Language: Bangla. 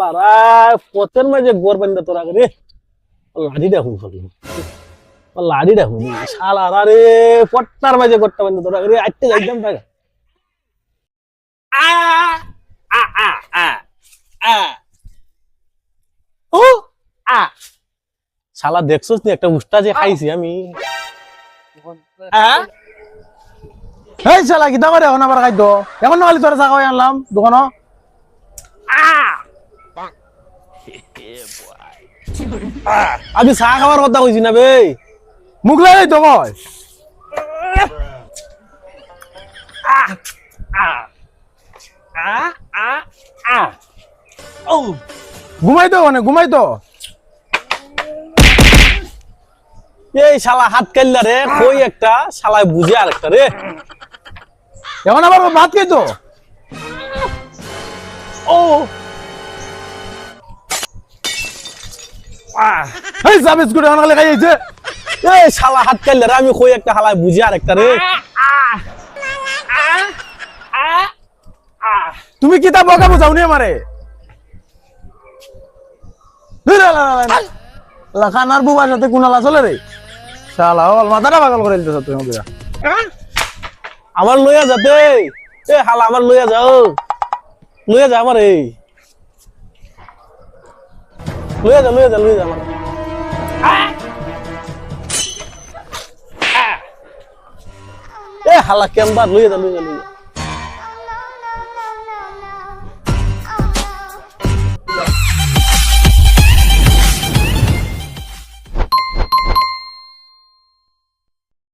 শালা রা, পথের গোর তোরা রে। লাড়ি দেখুন লাড়ি দেখুন শালারা রে পট্টার মাঝে তোরা রে। আইতে একদম টাকা আ আ আ আ আ। ও, আ। শালা দেখছস নি, একটা উষ্টা যে খাইছি আমি। আ এই শালা কিতা করে এখন আবার খাদ্য এখন নহলে তোরা চা খাওয়াই আনলাম দোকান আমি চাহ খাবার কথা কইছি না বে। মুখ লাগে তো ঘুমাই তো মানে ঘুমাই তো এই শালা হাত কাল্লা রে, কই একটা? শালায় বুঝে আর একটা রে। এখন আবার ভাত খাই তো? ও এই খাই এই শালা হাত কাল্লা রে আমি কই একটা বুঝে আর একটা রে? তুমি কিতা বকা বুঝাও নি আমারে খানার বুবার সাথে কুনালা চলে রে। শালা হল মাথাটা পাগল করে দিতেছ তুমি ওকে আমার লইয়া যাতে এ শালা আমার লইয়া যাও। লইয়া যা আমার। এই লইয়া যা লইয়া যা লইয়া যা আমার এ হালা কেমবার লইয়া যা লইয়া যা লইয়া যা।